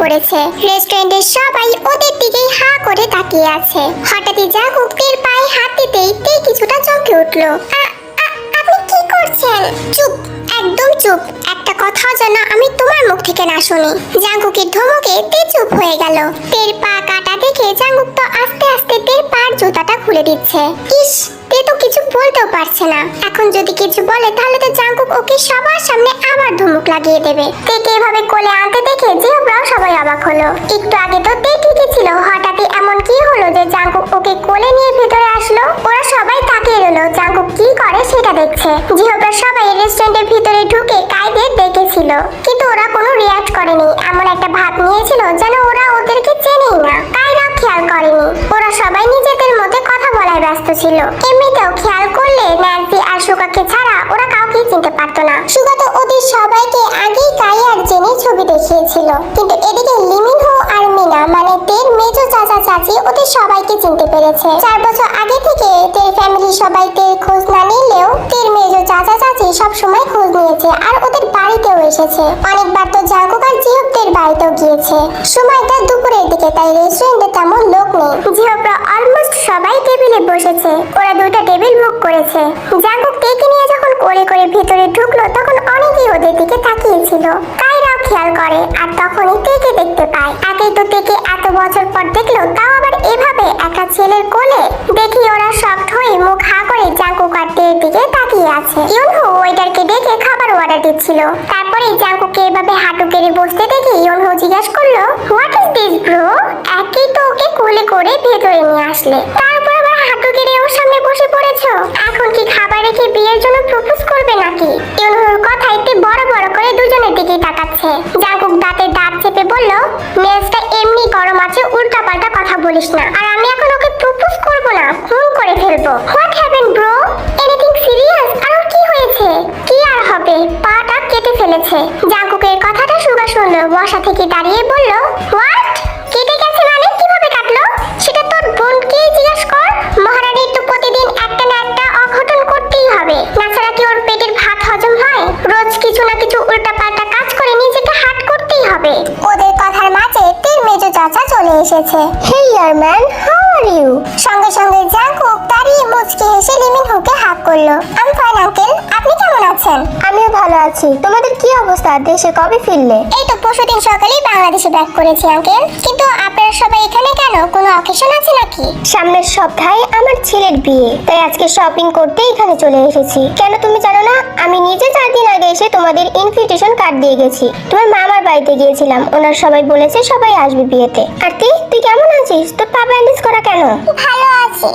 পড়েছে। রেস্টুরেন্টের সবাই ওদের দিকেই হা করে তাকিয়ে আছে। হঠাৎই জাঙ্কুক তের পায়ে হাত দিতেই তে কিছুটা চমকে উঠল। আপনি কি করছেন? চুপ, একদম চুপ। একটা কথাও যেন আমি তোমার মুখ থেকে না শুনি। জাঙ্কুকের ধমকে তে চুপ হয়ে গেল। তের পা কাটা দেখে জাঙ্কুক তো আস্তে আস্তে তের পার জুতাটা খুলে দিচ্ছে। ইস তে কিছু বলতেও পারছে না। এখন যদি কিছু বলে, তাহলে তো জাঙ্কুক ওকে সবার সামনে আবার ধমক লাগিয়ে দেবে। তেকে এভাবে কোলে আনতে দেখে জিহব্রাও সবাই অবাক হলো। একটু আগে তো তে ঠিকই ছিল হঠাৎই এমন কি হলো যে জাঙ্কুক ওকে কোলে নিয়ে ভেতরে আসলো? ওরা সবাই তাকিয়ে রইল, জাঙ্কুক কি করে সেটা দেখছে। জিহব্রা সবাই রেস্টুরেন্টের ভিতরে ঢুকে কাইদের ডেকেছিল। কিন্তু ওরা কোনো রিয়াক্ট করেনি। এমন একটা ভাব নিয়েছিল যেন ওরা ওদেরকে চেনেই না। কাইরাও খেয়াল করেনি। ওরা সবাই নিজেদের মধ্যে কথা বলায় ব্যস্ত ছিল। সুগাকে ছাড়া ওরা কাউকেই চিনতে পারতো না। সুগা তো ওদের সবাইকে আগেই কাই আর জেনের ছবি দেখিয়েছিল। কিন্তু এদিকে লিমিনহো আর মিনা মানে তের মেজো চাচা চাচি, ওদের সবাইকে চিনতে পেরেছে। চার বছর আগে থেকে তের ফ্যামিলি সবাই তের খোঁজ না নিলেও তের মেজো চাচা চাচি সব সময় খোঁজ নিয়েছে আর ওদের বাড়িতেও এসেছে। অনেকবার তো জাগুক আর জিহবদের বাড়িতেও গিয়েছে। সময়টা দুপুরের দিকে, তাই রেস্টুরেন্টে তেমন লোক নেই জিহবরা অলমোস্ট সবাই টেবিলে বসেছে, ওরা দুটো টেবিল বুক করেছে। জাগুক কে নিয়ে যখন করে করে ভেতরে ঢুকলো, তখন অনেকেই ওদের দিকে তাকিয়েছিল। খেয়াল করে, আর তখনই তেকে দেখতে পায়। আগেই তো তেকে এত বছর পর দেখল, তাও আবার এভাবে একা ছেলের কোলে? দেখি ওরা শক্ট হয়ে মুখ হা করে জাঙ্কুক আর তের দিকে তাকিয়ে আছে। ইউনহু ওয়েটারকে ডেকে খাবার অর্ডার দিচ্ছিল। তারপরে জাঙ্কুকে এভাবে হাঁটু কেড়ে বসতে দেখে ইউনহু জিজ্ঞাসা করল হোয়াট ইজ দিস ব্রো একই তো ওকে কোলে করে ভেতরে নিয়ে আসলে। তারপর হাঁটু ওর সামনে বসে পড়েছো? এখন কি খাবার রেখে বিয়ের জন্য প্রপোজ করবে নাকি? ইউনহুর কথায় তে বড় বড় করে দুজনের দিকেই তাকাচ্ছে। জাঙ্কুক দাঁতে দাঁত চেপে বলল, মেজটা এমনি গরম আছে উল্টা পাল্টা কথা বলিস না। আর আমি এখন ওকে প্রপোজ করব না, খুন করে ফেলব। What happen bro anything serious আর কি হয়েছে? কি আর হবে? পাটা কেটে ফেলেছে। জাঙ্কুকের কথাটা সুগা শুনলো, বসা থেকে দাঁড়িয়ে বলল হোয়াট কিছু উল্টাপাল্টা কাজ করে নিজেকে হাট করতেই হবে। ওদের কথার মাঝে তিন মেজো চাচা চলে এসেছে। Hey yeah man, how are you? সঙ্গে সঙ্গে জাঙ্কুক দাঁড়িয়ে মুচকি হেসে লিমিন হুকে হাক করল। আমি ফাইন আঙ্কেল আপনি কেমন আছেন? আমিও ভালো আছি। তোমাদের কি অবস্থা? দেশে কবে ফিরলে? এই তো পরশুদিন সকালেই বাংলাদেশে ব্যাক করেছি আঙ্কেল কিন্তু আপনারা সবাই এখানে কেন? কোনো অকেশন আছে নাকি? সামনের সপ্তাহে আমার ছেলের বিয়ে। তাই আজকে শপিং করতে এখানে চলে এসেছি। কেন তুমি জানো না? আমি নিজে চার দিন আগে এসে তোমাদের ইনভিটেশন কার্ড দিয়ে গেছি। তোমার মামার বাড়িতে গিয়েছিলাম। ওনার সবাই বলেছে সবাই আসবে বিয়েতে। আর তুই তুই কেমন আছিস? তোর পা ব্যান্ডেজ করা কেন? ভালো আছি।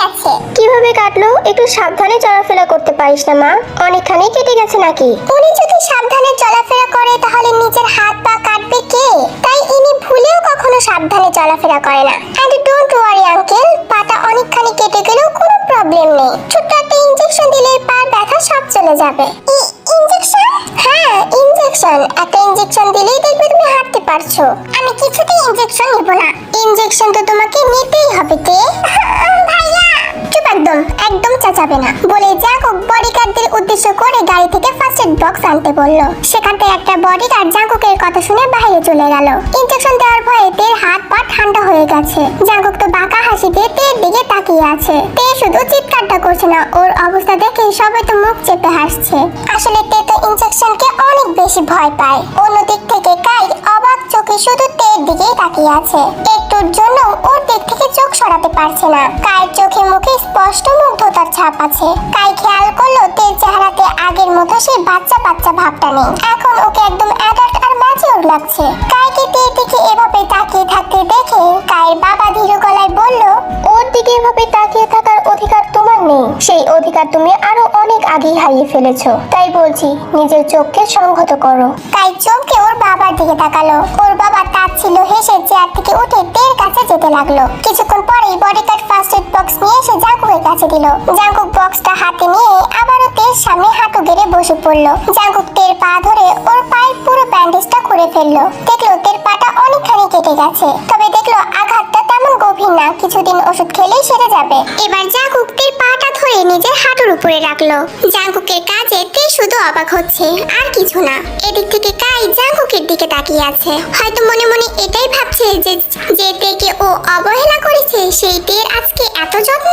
গেছে। কীভাবে কাটলো? একটু সাবধানে চলাফেরা করতে পারিস না, মা। অনেকখানি কেটে গেছে নাকি? উনি যদি সাবধানে চলাফেরা করে, তাহলে নিজের হাত পা কাটবে কে? তাই ইনি ভুলেও কখনো সাবধানে চলাফেরা করে না। অ্যান্ড ডোন্ট ওয়ারি আঙ্কেল পাটা অনেকখানি কেটে গেলেও কোনো প্রবলেম নেই। ছোট্ট একটা ইনজেকশন দিলে পার ব্যথা সব চলে যাবে। ইনজেকশন হ্যাঁ ইনজেকশন একটা ইনজেকশন দিলেই দেখবে তুমি হাঁটতে পারছ। আমি কিছুতেই ইনজেকশন নেব না। ইনজেকশন তো তোমাকে নিতেই হবে, তে। একদম চাচাবে না। বলে জাকব বডিগার্ডদের উদ্দেশ্য করে গাড়ি থেকে ফার্স্ট এড বক্স আনতে বলল। সেখান থেকে একটা বডিগার্ড জাঙ্কুকের কথা শুনে বাইরে চলে গেল। ইনজেকশন দেওয়ার ভয়ে তের হাত পা ঠান্ডা হয়ে গেছে। জাঙ্কুক তো বাঁকা হাসিতে তের দিকে তাকিয়ে আছে। তে শুধু চিৎকারটা করছে না, ওর অবস্থা দেখে সবাই তো মুখ চেপে হাসছে। আসলে তে তো ইনজেকশনকে অনেক বেশি ভয় পায়। অন্যদিক থেকে কাই চোখে শুধু তের দিকেই তাকিয়ে আছে। একটুর জন্য ওর দিক থেকে চোখ সরাতে পারছে না। কায়ের চোখে মুখে স্পষ্ট মুগ্ধতার ছাপ আছে। কাই খেয়াল করল তের চেহারাতে আগের মতো সেই বাচ্চা বাচ্চা ভাবটা নেই। এখন ওকে একদম অ্যাডাল্ট আর ম্যাচিওর লাগছে। কাইকে তের দিকে এভাবে তাকিয়ে থাকতে দেখে কায়ের বাবা ধীর গলায় বলল, ওর দিকে এভাবে তাকিয়ে থাকার অধিকার তোমার নেই। সেই অধিকার তুমি আরও অনেক আগেই হারিয়ে ফেলেছো। তাই বলছি, নিজের চোখকে সংহত করো। কাই চমকে ওর বাবার দিকে তাকালো। ওর ছিল হেসে চেয়ার থেকে উঠে তের কাছে যেতে লাগল। কিছুক্ষণ পরেই বডিগার্ড ফার্স্ট এড বক্স নিয়ে এসে জাগুয়ের কাছে দিল। জাঙ্কুক বক্সটা হাতে নিয়ে আবারও তের সামনে হাঁটু গেড়ে বসে পড়ল। জাঙ্কুক তের পা ধরে ওর পায়ের পুরো ব্যান্ডেজটা করে ফেলল। দেখল তের পাটা অনেকখানি কেটে গেছে। তবে দেখল আঘাতটা তেমন গভীর না, কিছুদিন ওষুধ খেলেই সেরে যাবে। এবার জাঙ্কুক তের পাটা ধরে নিজের হাঁটুর উপরে রাখল। জাঙ্কুকের কাজে শুধু অবাক হচ্ছে, আর কিছু না। এদিক থেকে কাই জাঙ্কুকের দিকে তাকিয়ে আছে। হয়তো মনে মনে এটাই ভাবছে যে যে তেকে ও অবহেলা করেছে, সেই তের আজকে এত যত্ন?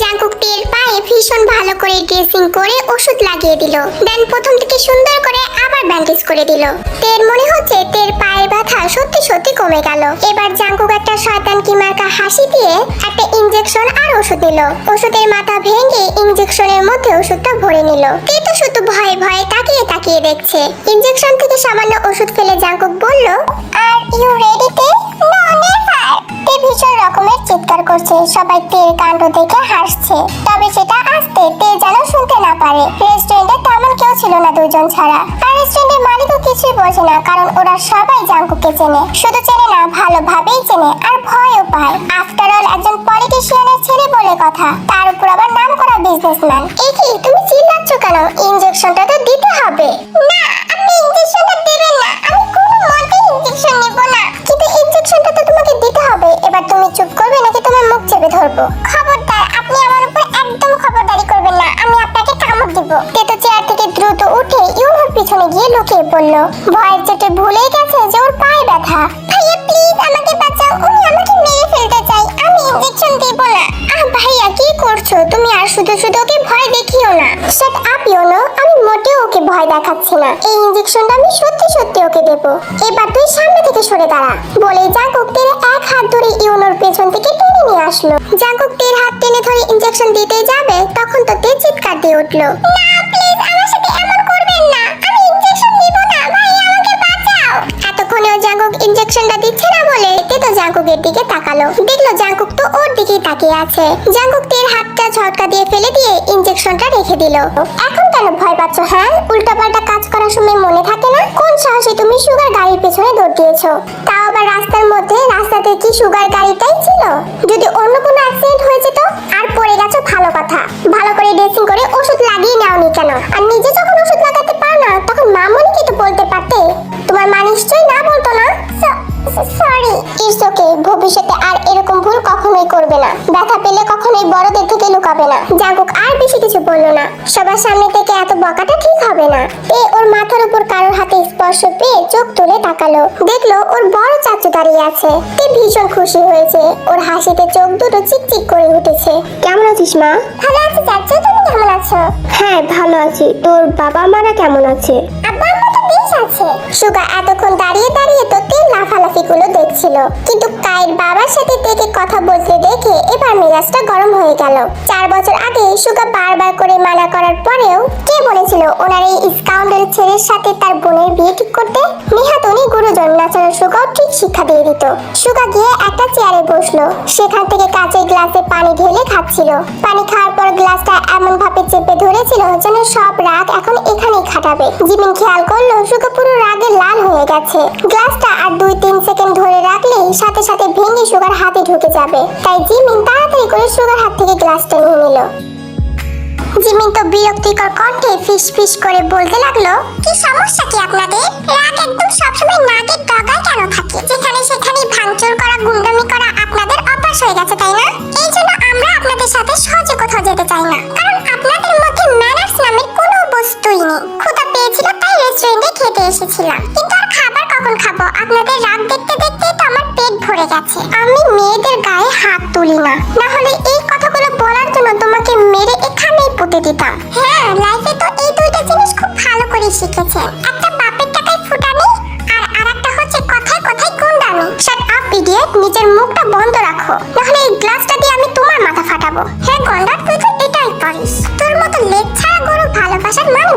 জাঙ্কুক তের পায়ে ভীষণ ভালো করে ড্রেসিং করে ওষুধ লাগিয়ে দিল। দেন প্রথম থেকে সুন্দর করে আবার ব্যান্ডেজ করে দিল। তের মনে হচ্ছে তের পায়ের ব্যথা সত্যি সত্যি কমে গেল। এবার জাঙ্কুক একটা শয়তান কি মার্কা হাসি দিয়ে একটা ইনজেকশন আর ওষুধ দিল ওষুধের মাথা ভেঙে ইনজেকশনের মধ্যে ওষুধটা ভরে নিল। তে তো শুধু ভয়ে ভয়ে তাকিয়ে তাকিয়ে দেখছে। ইনজেকশন থেকে সামান্য ওষুধ ফেলে জাঙ্কুক বলল, are you ready Tae? No never Tae ভীষণ রকমের চিৎকার করছে। সবাই তের কাণ্ড দেখে হাসছে। তবে সেটা আস্তে তে যেন শুনতে না পারে। রেস্টুরেন্টে তেমন কেউ ছিল না দুজন ছাড়া। রেস্টুরেন্টের মালিকও কিছুই বোঝে না, কারণ ওরা সবাই জাঙ্কুকে চেনে। শুধু চেনে না, ভালোভাবেই চেনে, আর ভয়ও পায়। আফটার অল একজন পলিটিশিয়ানের ছেলে বলে কথা। তার উপর আবার নাম করা বিজনেসম্যান এই কি তুমি চিল্লাচ্ছ কেন? ইনজেকশনটা তো দিতে হবে। না, আপনি ইনজেকশনটা দেবেন না। আমি কোনো মতে ইনজেকশন নেব না। কিন্তু ইনজেকশনটা তো তোমাকে দিতে হবে। এবার তুমি চুপ করবে নাকি তোমার মুখ চেপে ধরবো? খবরদার, আপনি আমার উপর একদম খবরদারি করবেন না। আমি আপনাকে কামড় দিব। তেতো চেয়ার থেকে দ্রুত উঠে ইউনোর পিছনে গিয়ে লুকিয়ে পড়ল ভয়ের চেটে ভুলে গেছে যে ওর পায়ে ব্যথা। ভাইয়া প্লিজ আমাকে বাঁচাও, উনি আমাকে মেরে ফেলতে চাই, আমি ইনজেকশন দেব না। আহ, ভাইয়া, কি করছ? তুমি আর শুধু শুধু ওকে ভয় দেখিও না। শাট আপ ইউনো আমি মোটেও ওকে ভয় দেখাচ্ছি না। এই ইনজেকশনটা আমি সত্যি সত্যি ওকে দেব। এবার তুই সামনে থেকে সরে দাঁড়া। বলে জাঙ্কুক তের এক হাত ধরে ইউনোর পেছন থেকে টেনে নিয়ে আসলো। জাঙ্কুক তের হাত টেনে ধরে ইনজেকশন দিতে যাবে, তখন তো তে চিৎকার দিয়ে উঠল। না প্লিজ আমার সাথে এমন জাঙ্কুক ইনজেকশনটা দিচ্ছে না বলে তে তো জাঙ্কুকের দিকে তাকালো। দেখল জাঙ্কুক তো ওর দিকেই তাকিয়ে আছে। জাঙ্কুক তের হাতটা ঝটকা দিয়ে ফেলে দিয়ে ইনজেকশনটা রেখে দিল। এখন কেন ভয় পাচ্ছ হ্যাঁ? উল্টাপাল্টা কাজ করার সময় মনে থাকে না? কোন সাহসে তুমি সুগার গাড়ির পেছনে দৌড় দিয়েছ? তাও আবার রাস্তার মধ্যে রাস্তাতে কি সুগার গাড়িটাই ছিল? তুলে তাকালো। দেখল ওর বড় চাচু দাঁড়িয়ে আছে। তে ভীষণ খুশি হয়েছে। ওর হাসিতে চোখ দুটো চিকচিক করে উঠেছে। কেমন আছিস মা? ভালো আছি চাচু তুমি কেমন আছো? হ্যাঁ ভালো আছি। তোর বাবা মারা কেমন আছে? আব্বা আম্মা তো বেশ আছে। সুগা এতক্ষণ দেখছিল কিন্তু কায়ের বাবার সাথে তেকে কথা বলতে দেখে এবার মেজাজটা গরম হয়ে গেল। চার বছর আগে সুগা বারবার করে মানা করার পরেও কে বলেছিল ওনার এই স্কাউন্ডের ছেলের সাথে তার বোনের বিয়ে ঠিক করতে? নিহাত উনি গুরুজন, নাচানো সুগাও ঠিক শিক্ষা দিয়ে দিত। সুগা গিয়ে একটা চেয়ারে বসল। সেখান থেকে কাঁচের গ্লাসে পানি ঢেলে খাচ্ছিল। পানি খাওয়ার পর গ্লাসটা এমন ভাবে চেপে ধরেছিল যেন সব রাগ এখন এখানেই খাটাবে। জিমিন খেয়াল করল সুগা পুরো রাগে লাল হয়ে গেছে। গ্লাসটা আর দুই তিন সেকেন্ড ধরে রাখলেই সাথে সাথে ভেঙে সুগার হাতে ঢুকে যাবে। তাই জিমিন তাড়াতাড়ি করে সুগার হাত থেকে গ্লাসটা নিয়ে নিল। জিমিন তো বিরক্তিকর কণ্ঠে ফিস ফিস করে বলতে লাগল, কি সমস্যা কি আপনাদের?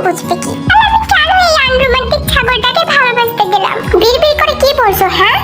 বুঝবে কি? হ্যাঁ?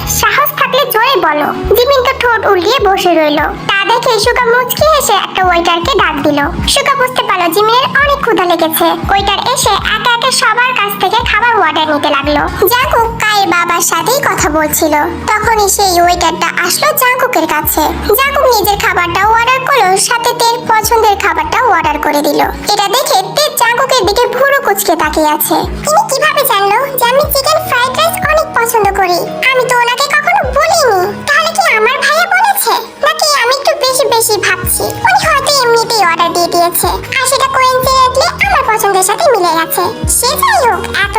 ঠোঁট উল্টিয়ে বসে রইল। তা দেখে সুগা মুচকি হেসে একটা ওয়েটারকে ডাক দিল। সুগা বুঝতে পারল জিমিনের অনেক ক্ষুধা লেগেছে। ওয়েটার এসে একে সবার কাছ থেকে খাবার অর্ডার নিতে লাগল। জাঙ্কুক কায়ের বাবার সাথেই কথা বলছিল। তখনই সেই ওয়েটারটা আসলো জাঙ্কুকের কাছে। জাঙ্কুক নিজের খাবারটা অর্ডার করল, সাথে তের পছন্দের খাবারটা অর্ডার করে দিল। এটা দেখে তের জাঙ্কুকের দিকে ভুরু কুচকে তাকিয়ে আছে। তিনি কীভাবে জানলো যে আমি চিকেন ফ্রাইড রাইস অনেক পছন্দ করি? আমি তো ওনাকে কখনো বলিনি। তাহলে কি আমার ভাইয়া বলেছে? নাকি আমি একটু বেশি বেশি ভাবছি? উনি হয়তো এমনিতেই অর্ডার দিয়ে দিয়েছে। আর সেটা কোইন্সিডেন্টলি আমার পছন্দের সাথে মিলে গেছে। সে যাই হোক, এত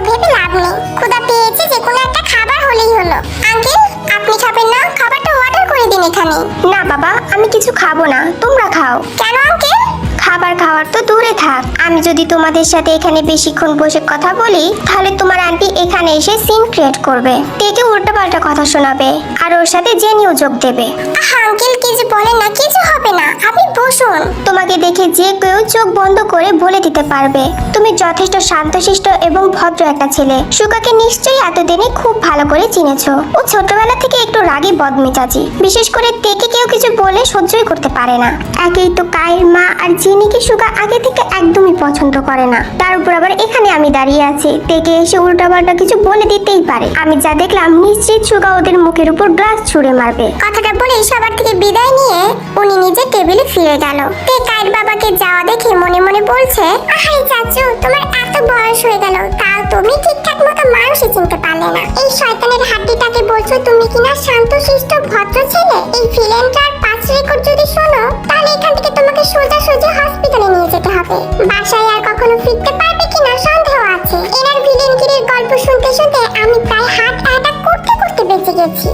এখানে না বাবা আমি কিছু খাব না। তোমরা খাও। কেন আঙ্কেল? খাবার খাওয়ার তো দূরে থাক। আমি যদি তোমাদের সাথে এখানে বেশিক্ষণ বসে কথা বলি তাহলে তোমার আন্টি এখানে এসে সিন ক্রিয়েট করবে। তেকে উল্টোপাল্টা কথা শোনাবে আর ওর সাথে জেনিও যোগ দেবে। আহ, আঙ্কেল কি যে বলেন না কিছু হবে না আপনি বসুন। তোমাকে দেখে যে কেউ চোখ বন্ধ করে বলে দিতে পারবে। তুমি যথেষ্ট শান্তশিষ্ট এবং ভদ্র একটা ছেলে। সুকাকে নিশ্চয়ই এতদিনে খুব ভালো করে চিনেছো। ও ছোটবেলা থেকে একটু রাগী বদমেজাজি। বিশেষ করে তেকে কেউ কিছু বলে সহ্যই করতে পারে না। একেই তো কায়ের মা আর জিনিকে সুকা আগে থেকে একদমই পছন্দ করে না। তার উপর আবার এখানে আমি দাঁড়িয়ে আছি। তেকে এসে উল্টাপাল্টা কিছু বলে দিতেই পারে। আমি যা দেখলাম, নিশ্চিত সুকা ওদের মুখের উপর গ্লাস ছুঁড়ে মারবে। কথাটা বলে সবার থেকে বিদায় নিয়ে উনি নিজের টেবিলে ফিরে গেল। বাবাকে যাওয়া দেখে মনে মনে বলছে, আহাই চাচু, তোমার এত বয়স হয়ে গেল। তাও তুমি ঠিকঠাক মতো মানুষই চিনতে পারলে না। এই শয়তানের হাড্ডিটাকে বলছো তুমি কিনা শান্তশিষ্ট ভদ্র ছেলে? এই ফিলেনটার রেকর্ড যদি শোনো, তাহলে এখান থেকে তোমাকে সোজা সোজা হসপিটালে নিয়ে যেতে হবে। বাসায় আর কখনো ফিরতে পারবে কিনা সন্দেহ আছে। এনার ভিলেন কিরের গল্প শুনতে শুনতে আমি প্রায় হার্ট অ্যাটাক করতে করতে বেঁচে গেছি।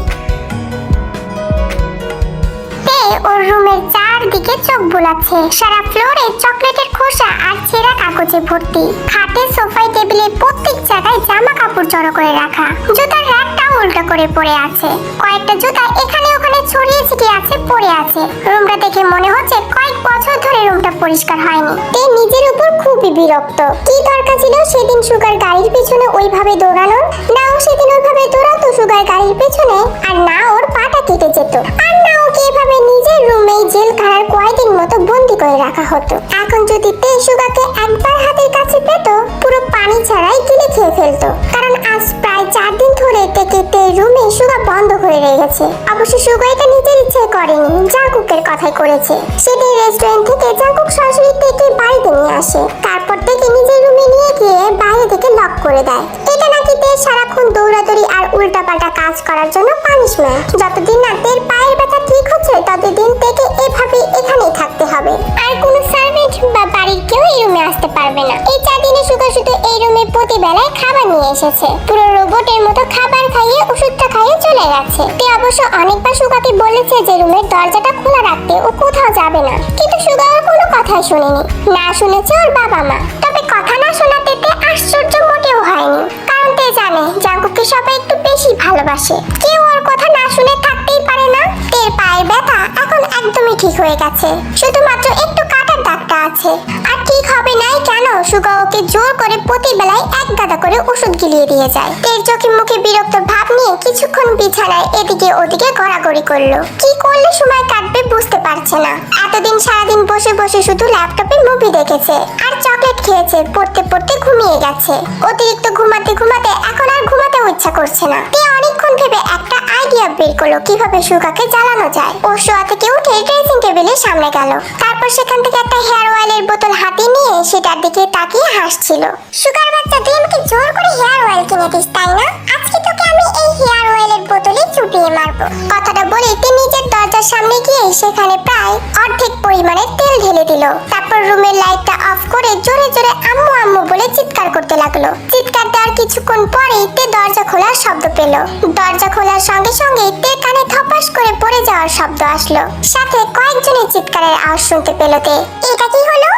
ওর রুমের চারদিকে চোখ বুলাচ্ছে। সারা ফ্লোরে চকলেটের খোসা আর ছেঁড়া কাগজে ভর্তি। খাটে সোফায় টেবিলে প্রত্যেক জায়গায় জামা কাপড় জড়ো করে রাখা। জুতার র্যাকটাও উল্টো করে পড়ে আছে। কয়েকটা জুতা এখানে ওখানে ছড়িয়ে ছিটিয়ে আছে, পড়ে আছে। রুমটা দেখে মনে হচ্ছে কয়েক বছর ধরে রুমটা পরিষ্কার হয়নি। তে নিজের উপর খুবই বিরক্ত। কি দরকার ছিল সেদিন সুগার গাড়ির পিছনে ওইভাবে দৌড়ানোর? না ও সেদিন ওইভাবে দৌড়াতো সুগার গাড়ির পেছনে, আর না ওর পাটা কেটে যেত। আর না নিজের রুমেই জেল খানার কয়েকদিন মতো বন্দি করে রাখা হতো। এখন যদি তে সুগাকে একবার হাতের কাছে পেত, পুরো পানি ছাড়াই গিলে খেয়ে ফেলতো। কারণ আজ প্রায় চার দিন ধরে থেকে তে রুমে সুগা বন্ধ হয়ে রয়েছে অবশ্য সুগা এটা নিজের ইচ্ছে করেনি, জাঙ্কুকের কথাই করেছে। সেদিন রেস্টুরেন্ট থেকে জাঙ্কুক সরাসরি তেকে বাড়িতে নিয়ে আসে। তারপর থেকে নিজের রুমে নিয়ে গিয়ে বাইরে থেকে লক করে দেয়। এটা নাকি তের সারাক্ষণ দৌড়াদৌড়ি আর উল্টাপাল্টা কাজ করার জন্য পানিশমেন্ট যতদিন না তের পায়ের ঠিক হচ্ছে ততদিন থেকে এভাবে এখানেই থাকতে হবে। আর কোনো সার্ভেন্ট বা বাড়ির কেউ এই রুমে আসতে পারবে না। এই চার দিনে শুধু শুধু এই রুমে প্রতি বেলায় খাবার নিয়ে এসেছে। পুরো রোবটের মতো খাবার খাইয়ে, ওষুধটা খাইয়ে চলে গেছে। তে অবশ্য অনেকবার সুগাকে বলেছে যে রুমের দরজাটা খোলা রাখতে ও কোথাও যাবে না। কিন্তু সুগা ওর কোনো কথাই শুনেনি। না শুনেছে ওর বাবা মা। তবে কথা না হয়ে গেছে। শুধুমাত্র জোর করে প্রতি বেলায় এক গাদা করে ওষুধ গিলিয়ে দিয়ে যায়। মুখে বিরক্ত ভাব নিয়ে কিছুক্ষণ বিছানায় এদিকে ওদিকে করল। কি করলে সময় কাটবে বুঝতে পারছে না। এতদিন সারাদিন বসে বসে শুধু ল্যাপটপে মুভি দেখেছে আর চকলেট খেয়েছে, পড়তে পড়তে ঘুমিয়ে গেছে। অতিরিক্ত ঘুমাতে ঘুমাতে এখন আর ঘুমাতেও ইচ্ছা করছে না। অনেকক্ষণ ভেবে একটা আইডিয়া বের করল কীভাবে সুগাকে জ্বালানো যায়। ও শোয়া থেকে উঠে ড্রেসিং টেবিলের সামনে গেল। তারপর সেখান থেকে একটা হেয়ার নিয়ে সেটার দিকে তাকিয়ে হাসছিল। সুগার বাচ্চা তুই আমাকে জোর করে হেয়ার অয়েল কিনে দিস তাই না? আজকে তোকে আমি এই হেয়ার অয়েলের বোতলে চুপিয়ে মারবো। কথাটা বলে তে নিজের দরজার সামনে গিয়ে সেখানে প্রায় অর্ধেক পরিমাণে তেল ঢেলে দিল। তারপর রুমের লাইটটা অফ করে জোরে জোরে আম্মু আম্মু বলে চিৎকার করতে লাগল। চিৎকার দেওয়ার কিছুক্ষণ পরেই তে দরজা খোলার শব্দ পেল। দরজা খোলার সঙ্গে সঙ্গে তে কানে ধপাস করে পড়ে যাওয়ার শব্দ আসলো। সাথে কয়েকজনের চিৎকারের আওয়াজ শুনতে পেল তে। এটা কি হলো?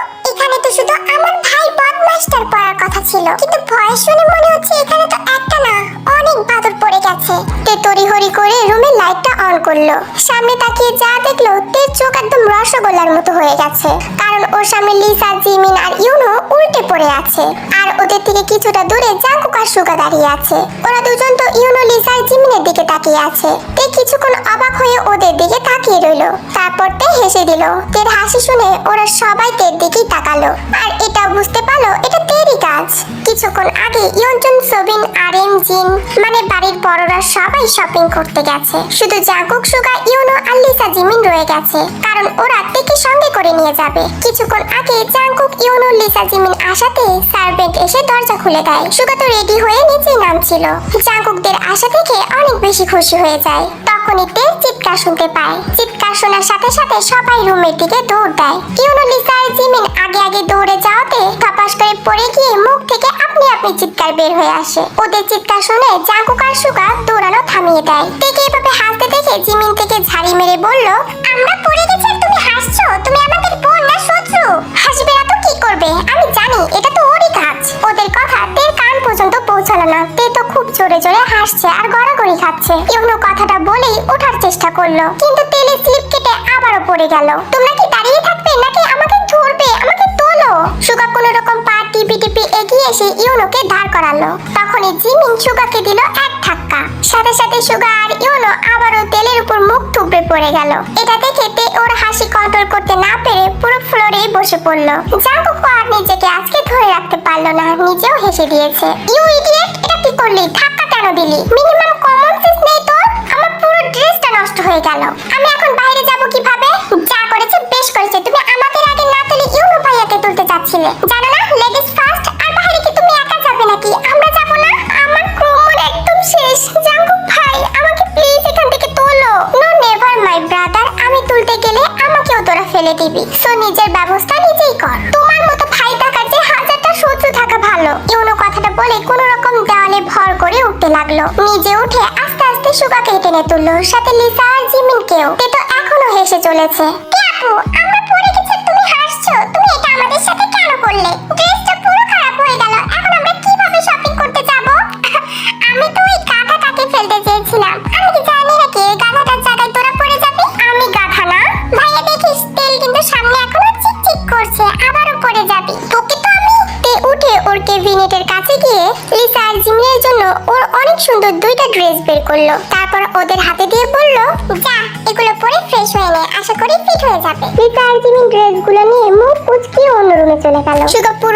ছিল। কিন্তু ভয় শুনে মনে হচ্ছে এখানে তো একটা না, অনেক বাদর পড়ে গেছে। তে তড়িহড়ি করে রুমের লাইটটা অন করল। সামনে তাকিয়ে যা দেখল তে চোখ একদম রসগোল্লার মতো হয়ে গেছে। কারণ ওর সামনে লিসা, জিমিন আর ইউনো উল্টে পড়ে আছে। আর ওদের থেকে কিছুটা দূরে জাঙ্কুক আর দাঁড়িয়ে আছে। ওরা দুজন তো ইউনো লিসার জিমিনের দিকে তাকিয়ে আছে। তে কিছুক্ষণ অবাক হয়ে ওদের দিকে তাকিয়ে রইল। তারপর তে হেসে দিল। তের হাসি শুনে ওরা সবাই তের দিকেই তাকালো। আর এটা বুঝতে পারল, এটা তেরই কাজ। কিছুক্ষণ আগে ইয়নজুন সোবিন আর এম জিন মানে বাড়ির বড়রা সবাই শপিং করতে গেছে। শুধু জাঙ্কুক, সুগা, ইউনো আর লিসা, জিমিন রয়ে গেছে। কারণ ওরা তেকে সঙ্গে করে নিয়ে যাবে। কিছুক্ষণ আগে জাঙ্কুক ইউনো লিসা জিমিন আসাতে সার্ভেন্ট এসে দরজা খুলে দেয়। সুগা তো রেডি হয়ে নিচেই নামছিল। জাঙ্কুকদের আসা থেকে অনেক বেশি খুশি হয়ে যায়। তখনই তের চিৎকার শুনতে পায়। চিৎকার শোনার সাথে সাথে সবাই রুমের দিকে দৌড় দেয়। ইউনো লিসা আর জিমিন আগে আগে দৌড়ে যাওয়াতে ধপাস করে পড়ে গিয়ে মুখ থেকে আপনি আপনি চিৎকার বের হয়ে আসে। ওদের চিৎকার শুনে জাঙ্কুক আর সুগা দৌড়ানো থামিয়ে দেয়। তেকে এভাবে হাসতে দেখে জিমিন থেকে ঝাড়ি মেরে বলল, আমরা পড়ে গেছি তুমি হাসছো তুমি আমাদের বোন না শত্রু? হাসবে না তো কি করবে? আমি জানি, এটা তো ওরই কাজ। ওদের কথা তের কান পর্যন্ত পৌঁছালো না। তে তো খুব জোরে জোরে হাসছে আর গড়াগড়ি খাচ্ছে। ইউনো কথাটা বলেই ওঠার চেষ্টা করল। কিন্তু তেলে স্লিপ কেটে আবারও পড়ে গেল। তোমরা কি দাঁড়িয়ে থাকবে নাকি আমাকে ধরবে? আমাকে তোলো। সুগা কোনো রকম পা টিপি টিপি এগিয়ে এসে ইউনোকে দাঁড় করালো। তখনই জিমিন সুগাকে দিল এক ধাক্কা। সাথে সাথে সুগা আর ইউনো আবারও তেলের উপর মুখ পড়ে গেল। এটা দেখে ওর হাসি কন্ট্রোল করতে না পেরে পুরো ফ্লোরেই বসে পড়ল। জাঙ্কুক আর নিজেকে আজকে ধরে রাখতে পারল না, নিজেও হেসে দিয়েছে। ইউ ইডিয়েট, এটা কি করলি? ধাক্কা কেন দিলি? মিনিমাম কমন সেন্স নেই তোর। আমার পুরো ড্রেসটা নষ্ট হয়ে গেল। আমি এখন বাইরে যাব কীভাবে? যা করেছে, বেশ করেছে। তুমি আমাদের আগে না তুলে ইউনো ভাইয়াকে তুলতে চাচ্ছিলে। জানো না, লেডিস ফেলে দিবি। সো নিজের ব্যবস্থা নিজেই কর। তোমার মতো ভাই থাকার যে হাজারটা শত্রু থাকা ভালো, ইউনো কথাটা বলে কোন রকম দেওয়ালে ভর করে উঠতে লাগল। নিজে উঠে আস্তে আস্তে সুগাকে টেনে তুললো। সাথে লিসা আর জিমিনকেও। তে তো এখনও হেসে চলেছে। সুন্দর দুইটা ড্রেস বের করল। তারপর ওদের হাতে দিয়ে বলল যা এগুলো পরে ফ্রেশ হয়ে নে। আশা করি ফিট হয়ে যাবে। মিতা আর জিমিন ড্রেসগুলো নিয়ে মুখ কুচকিয়ে অন্য রুমে চলে গেল। সুগা পুরো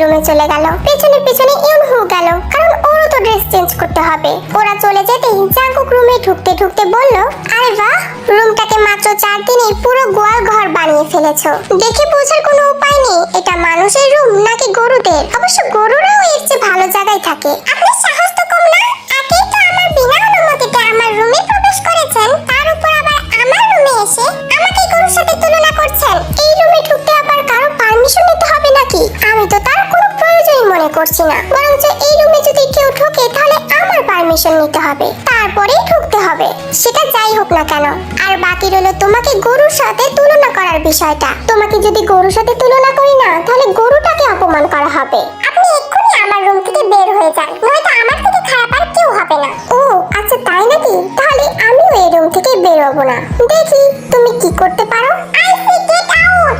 রুমে চলে গেল। পেছনে পেছনে ইউন হু গেল। কারণ ওরও তো ড্রেস চেঞ্জ করতে হবে। ওরা চলে যেতেই জাঙ্কুক রুমে ঢুকতে ঢুকতে বলল, আরে বাহ! রুমটাকে মাত্র চার দিনে পুরো গোয়াল ঘর বানিয়ে ফেলেছো। দেখে বোঝার কোনো উপায় নেই। এটা মানুষের রুম নাকি গরুদের? অবশ্য গরুরাও এর চেয়ে ভালো জায়গায় থাকে। আপনার সাহস তো করছি না। বরঞ্চ এই রুমে যদি কেউ ঢোকে, তাহলে আমার পারমিশন নিতে হবে। তারপরেই ঢুকতে হবে। সেটা যাই হোক না কেন। আর বাকি রইল তোমাকে গরুর সাথে তুলনা করার বিষয়টা। তোমাকে যদি গরুর সাথে তুলনা করি না, তাহলে গরুটাকে অপমান করা হবে। আপনি এক্ষুনি আমার রুম থেকে বের হয়ে যান। নয়তো আমার থেকে খারাপ আর কেউ হবে না। ও আচ্ছা তাই নাকি? তাহলে আমিও এই রুম থেকে বের হব না। দেখি তুমি কি করতে পারো। আই গেট আউট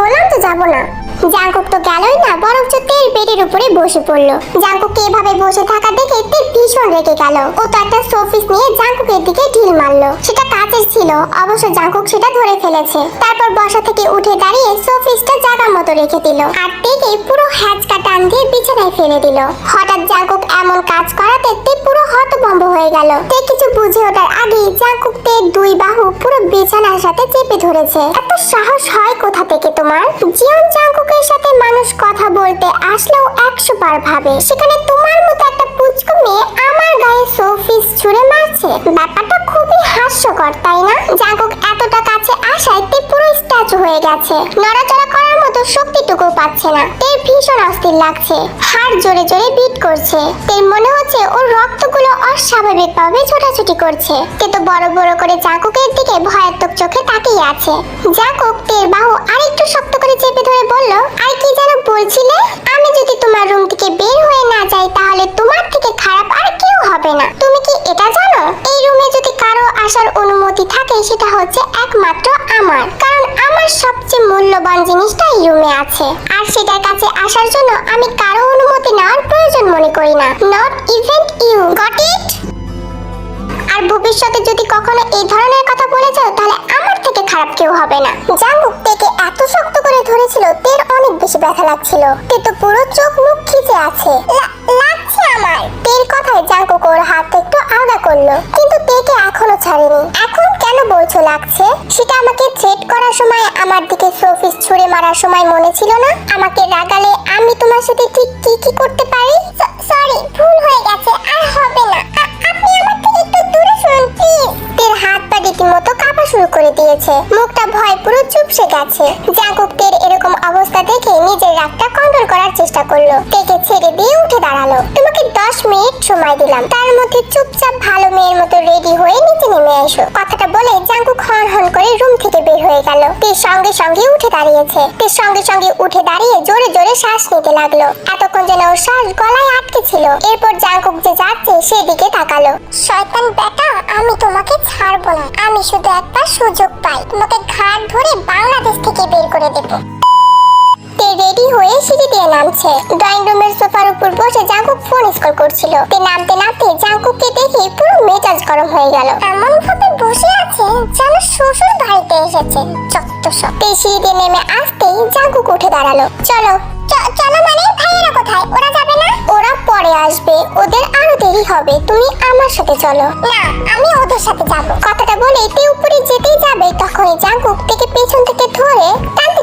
বললাম তো যাব না। জাঙ্কুক তো গেলই না, বরঞ্চ তেল বেডের উপরে বসে পড়ল। জাঙ্কুককে এভাবে বসে থাকা দেখে তেল ভীষণ রেগে গেল। ও তো একটা শোপিস নিয়ে জাঙ্কুকের দিকে ঢিল মারলো। সেটা কাচের ছিল, অবশ্য জাঙ্কুক সেটা ধরে ফেলেছে। তারপর বসা থেকে উঠে দাঁড়িয়ে শোপিসটা জায়গা মতো রেখে দিল আর তেকে পুরো হ্যাচকা টান দিয়ে বিছানায় ফেলে দিল। হঠাৎ জাঙ্কুক এমন কাজ করাতে তে পুরো হতভম্ব হয়ে গেল। তে কিছু বুঝে ওঠার আগে জাঙ্কুক তে দুই বাহু পুরো বিছানার সাথে চেপে ধরেছে। এত সাহস হয় কোথা থেকে তোমার? জিয়ন জাঙ্কুকের সাথে মানুষ কথা বলতে আসলেও একশো বার ভাবে। সেখানে তোমার মতো একটা পুচকু মেয়ে আমার গায়ে সোফিস ছুঁড়ে মারছে। ব্যাপারটা খুবই হাস্যকর, তাই না? জাঙ্কুক এতটা কাছে আসায় তে পুরো স্ট্যাচু হয়ে গেছে। নড়াচড়া করার মতো শক্তিটুকু পাচ্ছে না। তের ভীষণ অস্থির লাগছে। হাড় জোরে জোরে বিট করছে। তের মনে হচ্ছে ওর রক্তগুলো অস্বাভাবিকভাবে ছোটাছুটি করছে। তে তো বড় বড় করে জাঁকুকের দিকে ভয়াত্মক চোখে তাকিয়ে আছে। জাঁকুক তের বাহু আরেকটু শক্ত করে চেপে ধরে বলল, আর কি যেন বলছিলে? আমি যদি তোমার রুম থেকে বের হয়ে না যাই আছে। আর সেটার কাছে আসার জন্য আমি কারও অনুমতি নেওয়ার প্রয়োজন মনে করি না। Not even you got it আর ভবিষ্যতে যদি কখনো এই ধরনের কথা বলে যাও, তাহলে আমার থেকে খারাপ কেউ হবে না। জাঙ্গুক তেকে এত শক্ত করে ধরেছিল, তের অনেক বেশি ব্যথা লাগছিল। তে তো পুরো চোখ মুখ খিচে আছে। লাগছে আমার। তের কথায় জাঙ্গুক ওর হাত একটু আলাদা করল। কিন্তু তেকে এখনও ছাড়েনি। এখন কেন বলছো লাগছে? সেটা আমাকে থ্রেট করার সময়, আমার দিকে সোফিস ছুঁড়ে মারার সময় মনে ছিল না? আমাকে রাগালে আমি তোমার সাথে ঠিক কি কি করতে পারি? সরি ভুল হয়ে গেছে, আর হবে না। আপনি আমার থেকে একটু দূরে শুনুন প্লিজ তের হাত পা রীতিমতো কাঁপা শুরু করে দিয়েছে। মুখটা ভয় পুরো চুপসে গেছে। জাগুক তের এরকম অবস্থা দেখে নিজের রাগটা কন্ট্রোল করার চেষ্টা করল। তেকে ছেড়ে দিয়ে উঠে দাঁড়াল। তোমাকে দশ মিনিট সময় দিলাম। তার মধ্যে চুপচাপ ভালো গেল। তীর সঙ্গে সঙ্গে উঠে দাঁড়িয়েছে। তীর সঙ্গে সঙ্গে উঠে দাঁড়িয়ে জোরে জোরে শ্বাস নিতে লাগল। এতক্ষণ যেন ওর শ্বাস গলায় আটকে ছিল। এরপর জাঙ্কুক যে যাচ্ছে, সেদিকে তাকালো। শয়তান বেটা, আমি তোমাকে ছাড়বো না। আমি শুধু একটা সুযোগ পাই। তোমাকে ঘাট ধরে বাংলাদেশ থেকে বের করে দেবো। নামছে। ড্রয়িং রুমের সোফার উপর বসে জাঙ্কুক ফোন স্কল করছিল। তে নামতে নামতে জাঙ্কুককে দেখে পুরো মেজাজ গরম হয়ে গেল। এমন ভাবে বসে আছে যেন শ্বশুর বাড়িতে এসেছে। চত্ব সব। তে সিঁড়ি দিয়ে নেমে আসতেই জাঙ্কুক উঠে দাঁড়াল। চলো চলো মানে ভাইয়েরা কোথায়? ওরা যাবে না? ওরা পরে আসবে। ওদের আরও দেরি হবে। তুমি আমার সাথে চলো। না, আমি ওদের সাথে যাব। কথাটা বলে তে উপরে যেতেই যাবে, তখনই জাঙ্কুক থেকে পেছন থেকে ধরে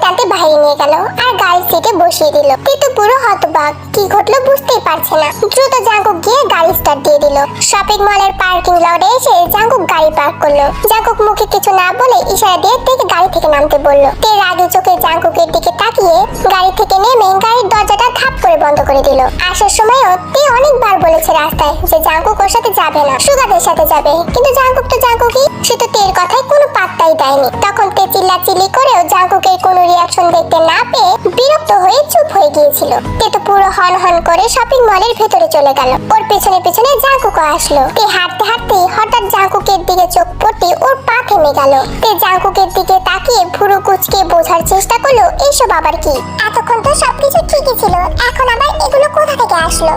টানতে বাইরে নিয়ে গেল আর গাড়ির সিটে বসিয়ে দিল। তে তো পুরো হতবাক, কি ঘটলো বুঝতেই পারছে না। দ্রুত জাঙ্কুক গিয়ে গাড়ি স্টার্ট দিয়ে দিল। শপিং মলের পার্কিং লটে এসে জাঙ্কুক গাড়ি পার্ক করল। জাঙ্কুক মুখে কিছু না বলে ইশারা দিয়ে তেকে গাড়ি থেকে নামতে বলল। তে রাগে চোখে জাঙ্কুকের দিকে তাকিয়ে গাড়ি থেকে নেমে গাড়ির দরজাটা ধাপ করে বন্ধ করে দিল। আসার সময়ও তে অনেকবার বলেছে রাস্তায় যে জাঙ্কুক ওর সাথে যাবে না। সুগাদের সাথে যাবে। কিন্তু জাঙ্কুক তো জাঙ্কুকই, সে তো তের কথায় কোনো পাত্তাই দেয়নি। তখন তে চিল্লাচিল্লি করেও জাঙ্কুকের কোনো রিয়াকশন দেখতে না পেয়ে বিরক্ত হয়ে চুপ হয়ে গিয়েছিল। তে তো পুরো হন হন করে শপিং মলের ভেতরে চলে গেল। ওর পেছনে পেছনে জাঙ্কুকও আসলো। তে হাঁটতে হাঁটতে হঠাৎ জাঙ্কুকের দিকে চোখ পড়তে ওর পা থেমে গেল। তে জাঙ্কুকের দিকে তাকিয়ে ভুরু কুচকে বোঝার চেষ্টা করল এইসব আবার কি? এতক্ষণ তো সবকিছু ঠিকই ছিল। এখন আবার এগুলো কোথা থেকে আসলো?